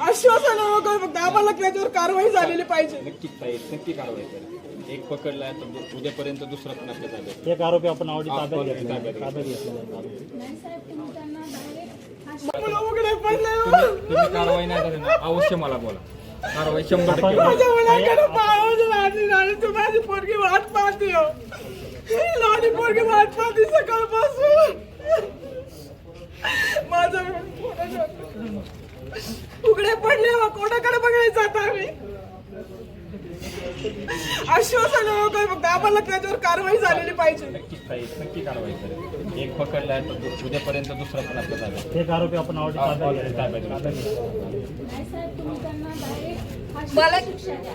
आश्वासन नको फक्त आम्हाला त्याच्यावर कारवाई झालेली पाहिजे. नक्कीच ताई नक्की कारवाई करा. एक पकडलाय तर उद्यापर्यंत दुसरा पण आपल्या ताब्यात एक आरोपी आपण आवडी ताब्यात घेतला. ताब्यात उघडे पडले तुम्ही कारवाई नाही ना. अवश्य मला बोला. कारवाई शंभर टक्के होईल. माझ्या मुलाकडे पाहावं लागली आणि तू माझी पोरगी वाट पाहते हो. ही लहानी पोरगी वाट पाहते सकाळपासून. माझं पोराचं- उघडे पडले हो, कोणाकडे बघायचं आता आम्ही? आश्वासन फक्त आम्हाला त्याच्यावर कारवाई झालेली पाहिजे. नक्कीच ताई नक्की कारवाई करा एक पकडलाय तर उद्यापर्यंत दुसरा पण आपल्या ताब्यात एक आरोपी आपण आवडी मला.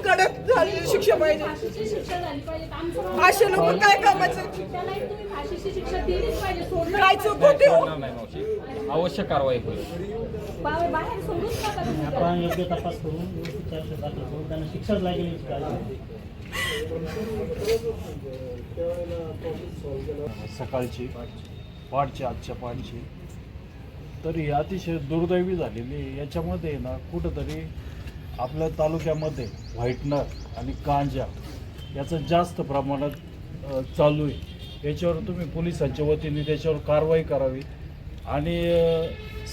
कडक झालेली शिक्षा पाहिजे. असे लोक काय कामाचं? त्यालाही तुम्ही फाशीची शिक्षा दिलीच पाहिजे सोडलं काय चूक होते हो? मावशी. अवश्य कारवाई होईल. आपण योग्य तपास करून व्यवस्थित चर्चा दाखल करून त्यांना शिक्षाच लागेल याची काळजी घ्या. सकाळची पहाटची आजच्या पहाटची तर ही अतिशय दुर्दैवी झालेली आहे. याच्यामध्ये ना कुठंतरी आपल्या तालुक्यामध्ये व्हाईटनर आणि कांजा याचं जास्त प्रमाणात चालू आहे. याच्यावर तुम्ही पोलिसांच्या वतीने त्याच्यावर कारवाई करावी. आणि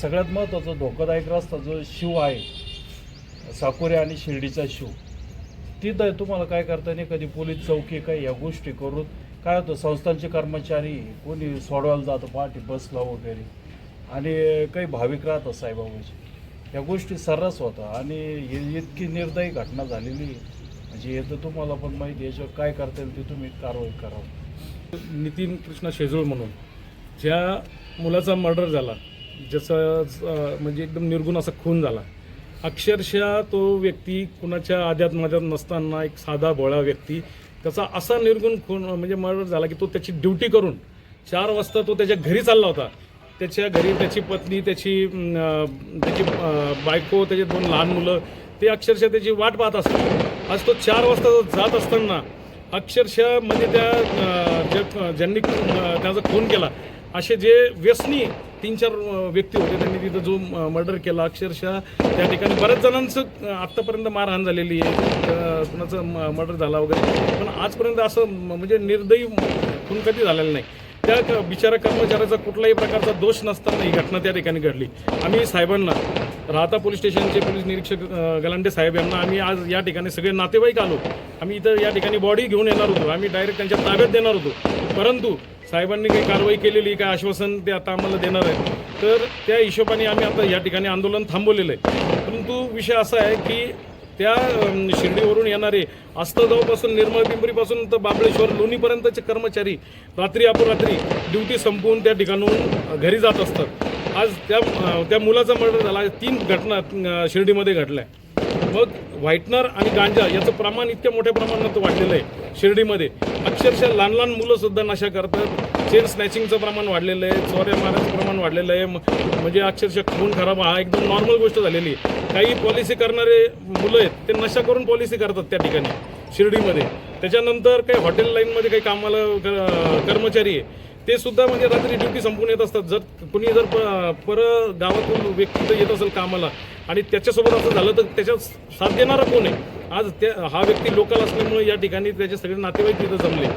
सगळ्यात महत्त्वाचा धोकादायक रस्ता जो शिव आहे साकोरे आणि शिर्डीचा शिव तिथं तुम्हाला काय करता नाही कधी पोलीस चौकी काय या गोष्टी करून काय होतं? संस्थांचे कर्मचारी कोणी सोडवायला जातं पहाटे बसला वगैरे. आणि काही भाविक राहतात साहेबाबाचे या गोष्टी सर्रास होता आणि इतकी निर्दयी घटना झालेली आहे. म्हणजे हे तर तुम्हाला पण माहिती याच्यावर काय करता येईल ते तुम्ही कारवाई करावं नितीन कृष्ण शेजूळ म्हणून ज्या मुलाचा मर्डर झाला ज्याचा म्हणजे एकदम निर्गुण असा खून झाला अक्षरशः तो व्यक्ती कुणाच्या आद्यात मध्यात नसताना एक साधा भोळा व्यक्ती त्याचा असा निर्गुण खून म्हणजे मर्डर झाला की तो त्याची ड्युटी करून चार वाजता तो त्याच्या घरी चालला होता त्याच्या घरी त्याची पत्नी त्याची त्याची बायको त्याचे दोन लहान मुलं ते अक्षरशः त्याची वाट पाहत असतात. आज तो चार वाजता जात असताना अक्षरशः म्हणजे त्या ज्या ज्यांनी त्याचा खून केला असे जे व्यसनी तीन चार व्यक्ती होते त्यांनी तिथं जो मर्डर केला अक्षरशः त्या ठिकाणी बऱ्याच जणांचं आत्तापर्यंत मारहाण झालेली आहे. कुणाचं मर्डर झाला वगैरे. पण आजपर्यंत असं म- म्हणजे निर्दयी खून कधी झालेलं नाही. त्या बिचारा कर्मचाऱ्याचा कुठलाही प्रकारचा दोष नसताना ही घटना त्या ठिकाणी घडली. आम्ही साहेबांना राहता पोलीस स्टेशनचे पोलीस निरीक्षक गलांडे साहेब यांना आम्ही आज या ठिकाणी सगळे नातेवाईक आलो. आम्ही इथं या ठिकाणी बॉडी घेऊन येणार होतो. आम्ही डायरेक्ट त्यांच्या ताब्यात देणार होतो. परंतु साहेबांनी काही कारवाई केलेली काय आश्वासन ते आता आम्हाला देणार आहे तर त्या हिशोबाने आम्ही आता या ठिकाणी आंदोलन थांबवलेलं आहे. परंतु विषय असा आहे की त्या शिर्डीवरून येणारे आस्तगावपासून निर्मळ पिंपरीपासून तर बाबळेश्वर लोणीपर्यंतचे कर्मचारी रात्री अपरात्री ड्युटी संपवून त्या ठिकाणून घरी जात असतात. आज त्या त्या मुलाचा मर्डर झाला. तीन घटना शिर्डीमध्ये घडल्या. मग व्हाईटनर आणि गांजा याचं प्रमाण इतक्या मोठ्या प्रमाणात वाढलेलं आहे. शिर्डीमध्ये. अक्षरशः लहान लहान मुलंसुद्धा नशा करतात. चेन स्नॅचिंगचं प्रमाण वाढलेलं आहे. चोऱ्या मारायचं प्रमाण वाढलेलं आहे. म्हणजे अक्षरशः खून खराब हा एकदम नॉर्मल गोष्ट झालेली आहे. काही पॉलिसी करणारे मुलं आहेत ते नशा करून पॉलिसी करतात त्या ठिकाणी शिर्डीमध्ये. त्याच्यानंतर काही हॉटेल लाईनमध्ये काही कामाला क- कर्मचारी आहे. ते सुद्धा म्हणजे रात्री ड्युटी संपून येत असतात. जर कुणी जर प- पर गावातून व्यक्ती जर येत असेल कामाला. आणि त्याच्यासोबत असं झालं तर त्याच्यात साथ देणारा कोण आहे? आज त्या हा व्यक्ती लोकल असल्यामुळे या ठिकाणी त्याचे सगळे नातेवाईक तिथं जमले.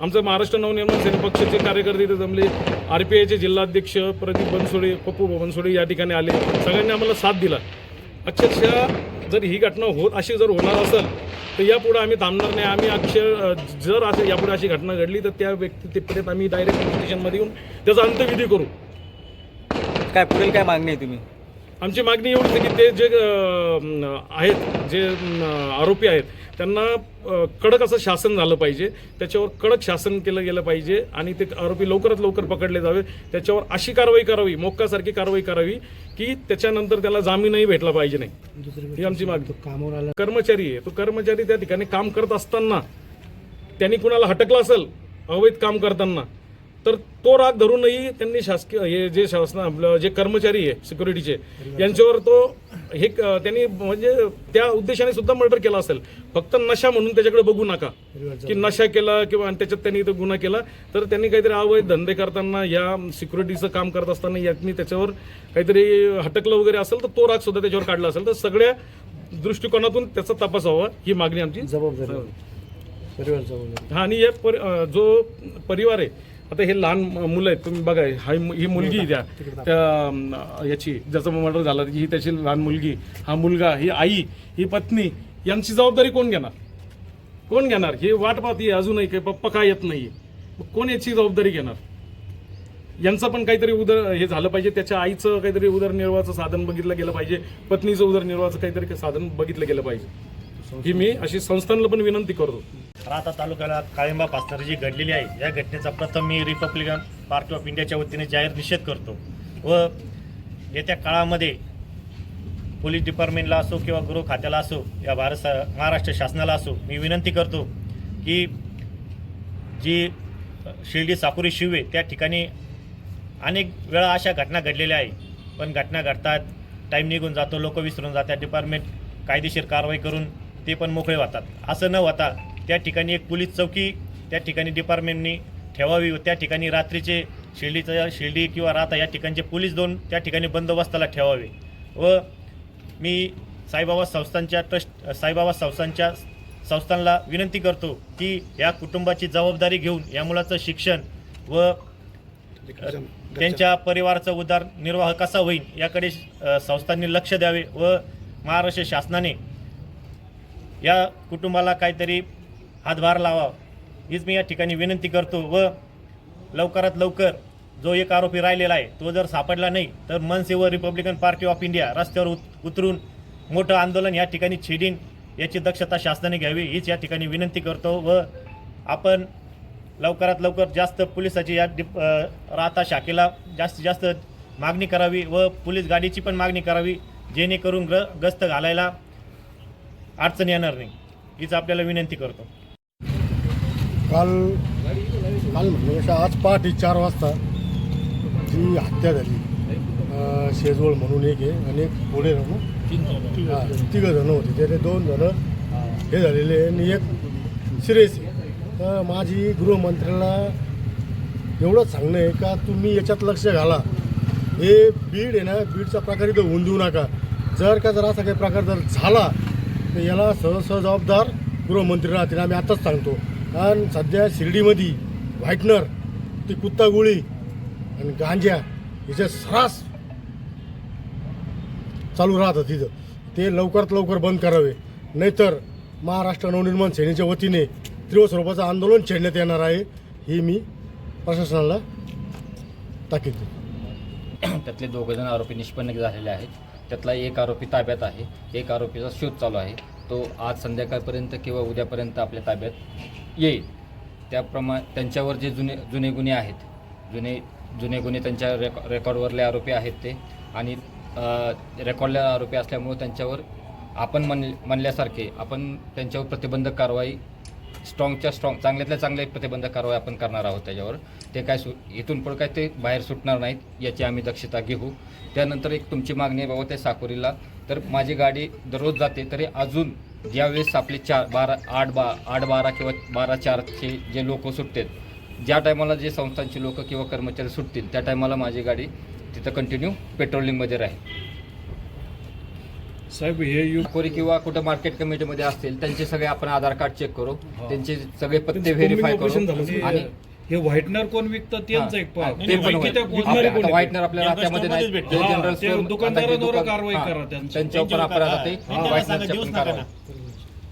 आमचं महाराष्ट्र नवनिर्माण सेना पक्षाचे कार्यकर्ते इथे जमले. आर पी आयचे जिल्हाध्यक्ष प्रदीप बनसोडे पप्पू बनसोडे या ठिकाणी आले. सगळ्यांनी आम्हाला साथ दिला. अक्षरशः जर ही घटना होत अशी जर होणार असेल तर यापुढे आम्ही थांबणार नाही. आम्ही अक्षर जर असं यापुढे अशी घटना घडली तर त्या व्यक्ती तिथपर्यंत आम्ही डायरेक्ट पोलीस स्टेशनमध्ये येऊन त्याचा अंत्यविधी करू. काय पुढील काय मागणी आहे तुम्ही? आमची मागणी एवढीच आहे की ते जे आहेत जे आरोपी आहेत त्यांना कडक असं शासन झालं पाहिजे. त्याच्यावर कडक शासन केलं गेलं पाहिजे आणि ते आरोपी लवकरात लवकर पकडले जावे. त्याच्यावर अशी कारवाई करावी मोक्कासारखी कारवाई करावी की त्याच्यानंतर त्याला जामीनही भेटला पाहिजे नाही. ही आमची मागणी. कामावर आला. कर्मचारी आहे. तो कर्मचारी त्या ठिकाणी काम करत असताना त्यांनी कुणाला हटकलं असेल? अवैध काम करताना. तर तो राग धरूनही त्यांनी शासकीय हे जे शासन आपलं जे कर्मचारी आहे सिक्युरिटीचे यांच्यावर तो हे त्यांनी म्हणजे त्या उद्देशाने सुद्धा मर्डर केला असेल. फक्त नशा म्हणून त्याच्याकडे बघू नका. की नशा केला किंवा आणि त्याच्यात त्यांनी तो गुन्हा केला तर त्यांनी काहीतरी अवैध धंदे करताना या सिक्युरिटीचं काम करत असताना यांनी त्याच्यावर काहीतरी हटकलं वगैरे असेल तर तो राग सुद्धा त्याच्यावर काढला असेल. तर सगळ्या दृष्टिकोनातून त्याचा तपास व्हावा ही मागणी आमची. जबाबदारी. हा. आणि या जो परिवार आहे आता हे लहान मुलं आहेत तुम्ही बघा हा ही मुलगी आहे त्या याची ज्याचं मर्डर झालं ही त्याची लहान मुलगी हा मुलगा ही आई ही पत्नी यांची जबाबदारी कोण घेणार? कोण घेणार? हे वाट पाहते अजूनही काही पप्पा काय येत नाही कोण याची जबाबदारी घेणार? यांचं पण काहीतरी उदर हे झालं पाहिजे त्याच्या आईचं काहीतरी उदरनिर्वाहाचं साधन बघितलं गेलं पाहिजे पत्नीचं उदरनिर्वाहाचं काहीतरी साधन बघितलं गेलं पाहिजे. ही मी अशी संस्थांना पण विनंती करतो. राहता तालुक्याला काळिंबा पासणारी जी घडलेली आहे या घटनेचा प्रथम मी रिपब्लिकन पार्टी ऑफ इंडियाच्या वतीने जाहीर निषेध करतो. व येत्या काळामध्ये पोलीस डिपार्टमेंटला असो किंवा गृह खात्याला असो या भारत सा महाराष्ट्र शासनाला असो मी विनंती करतो की जी शिर्डी साकुरी शिवे त्या ठिकाणी अनेक वेळा अशा घटना घडलेल्या आहे पण घटना घडतात टाईम निघून जातो लोक विसरून जातात डिपार्टमेंट कायदेशीर कारवाई करून ते पण मोकळे होतात. असं न होता त्या ठिकाणी एक पोलीस चौकी त्या ठिकाणी डिपार्टमेंटनी ठेवावी व त्या ठिकाणी रात्रीचे शिर्डीचं शिर्डी किंवा राहता या ठिकाणचे पोलीस दोन त्या ठिकाणी बंदोबस्ताला ठेवावे. व मी साईबाबा संस्थांच्या ट्रस्ट साईबाबा संस्थांच्या संस्थांना विनंती करतो की या कुटुंबाची जबाबदारी घेऊन या मुलाचं शिक्षण व त्यांच्या परिवाराचा उदरनिर्वाह कसा होईल याकडे संस्थांनी लक्ष द्यावे व महाराष्ट्र शासनाने या कुटुंबाला काहीतरी हातभार लावा हीच मी या ठिकाणी विनंती करतो व लवकरात लवकर जो एक आरोपी राहिलेला आहे तो जर सापडला नाही तर मनसे व रिपब्लिकन पार्टी ऑफ इंडिया रस्त्यावर उत उतरून मोठं आंदोलन या ठिकाणी छेडीन याची दक्षता शासनाने घ्यावी हीच या ठिकाणी विनंती करतो व आपण लवकरात लवकर जास्त पोलिसाची या डिप राहता शाखेला जास्तीत जास्त मागणी करावी व पोलीस गाडीची पण मागणी करावी जेणेकरून ग्र गस्त घालायला अडचण येणार नाही. हीच आपल्याला विनंती करतो. काल काल म्हणजे आज पहाटे चार वाजता जी हत्या झाली शेजवळ म्हणून एक आहे आणि एक पुढे राहून तिघं जण होते. त्याचे दोन जण हे झालेले आणि एक सिरियस आहे. तर माझी गृहमंत्र्याला एवढंच सांगणं आहे का तुम्ही याच्यात लक्ष घाला. हे बीड आहे ना बीडचा प्रकार इथं होऊन देऊ नका. जर का जर असा काही प्रकार जर झाला तर याला सहज सहज जबाबदार गृहमंत्री राहतील. आम्ही आताच सांगतो. कारण सध्या शिर्डीमध्ये व्हाईटनर ती कुत्ता गोळी आणि गांजा हिचे सरास चालू राहतं तिथं. ते लवकरात लवकर बंद करावे. नाहीतर महाराष्ट्र नवनिर्माण सेनेच्या वतीने तीव्र स्वरूपाचं आंदोलन छेडण्यात येणार आहे ही मी प्रशासनाला ताकीद त्यातले दोघं जण आरोपी निष्पन्न झालेले आहेत. त्यातला एक आरोपी ताब्यात आहे. एक आरोपीचा शोध चालू आहे. तो आज संध्याकाळपर्यंत किंवा उद्यापर्यंत आपल्या ताब्यात येईल. त्याप्रमाणे त्यांच्यावर जे जुने जुने गुन्हे आहेत जुने जुने गुन्हे त्यांच्या रेकॉ रेकॉर्डवरले आरोपी आहेत ते. आणि रेकॉर्डले आरोपी असल्यामुळे त्यांच्यावर आपण म्हण म्हणल्यासारखे आपण त्यांच्यावर प्रतिबंधक कारवाई स्ट्रॉंगच्या स्ट्रॉंग चांगल्यातल्या चांगल्या प्रतिबंधक कारवाई आपण करणार आहोत त्याच्यावर. ते काय सु इथून पण काय ते बाहेर सुटणार नाहीत याची आम्ही दक्षता घेऊ. त्यानंतर एक तुमची मागणी आहे बाबा त्या साकोरीला. तर माझी गाडी दररोज जाते तरी अजून ज्यावेळेस आपले चार बारा आठ बा आठ बारा किंवा बारा चारचे जे लोक सुटतात ज्या टायमाला जे संस्थांची लोक किंवा कर्मचारी सुटतील त्या टायमाला माझी गाडी तिथं कंटिन्यू पेट्रोलिंगमध्ये राहील. साहेब हे यु कोरी किंवा कुठं मार्केट कमिटीमध्ये असतील त्यांचे सगळे आपण आधार कार्ड चेक करू त्यांचे सगळे पत्ते व्हेरीफाय करू आणि हे व्हाईटनर कोण विकतं? त्यांचं एक ते पण? व्हाईटनर आपल्याला त्यामध्ये नाही. जनरल दुकानदारांवर कारवाई करा त्यांच्या. त्यांच्यावर पण आपण आता ते व्हाईटनरच्या पण कारवाई.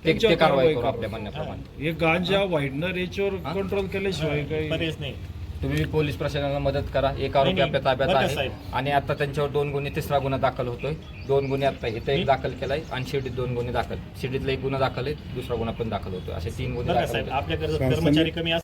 ते त्यांच्यावर ते कारवाई करू करा. आपल्या म्हणण्याप्रमाणे हे. गांजा व्हाईटनर याच्यावर कंट्रोल केल्याशिवाय काही पर्यायच नाही. तुम्ही पोलीस प्रशासनाला मदत करा. एक आरोपी नाही, आपल्या ताब्यात बरं का आहे. साहेब? आणि आता त्यांच्यावर दोन गुन्हे तिसरा गुन्हा दाखल होतोय. दोन गुन्हे आता इथं एक दाखल केलाय आणि शिर्डीत दोन गुन्हे दाखल. शिर्डीतला एक गुन्हा दाखल आहे दुसरा गुन्हा पण दाखल होतोय. असे तीन गुन्हे बरं का दाखल साहेब? होते आपल्याकडे जर कर्मचारी कमी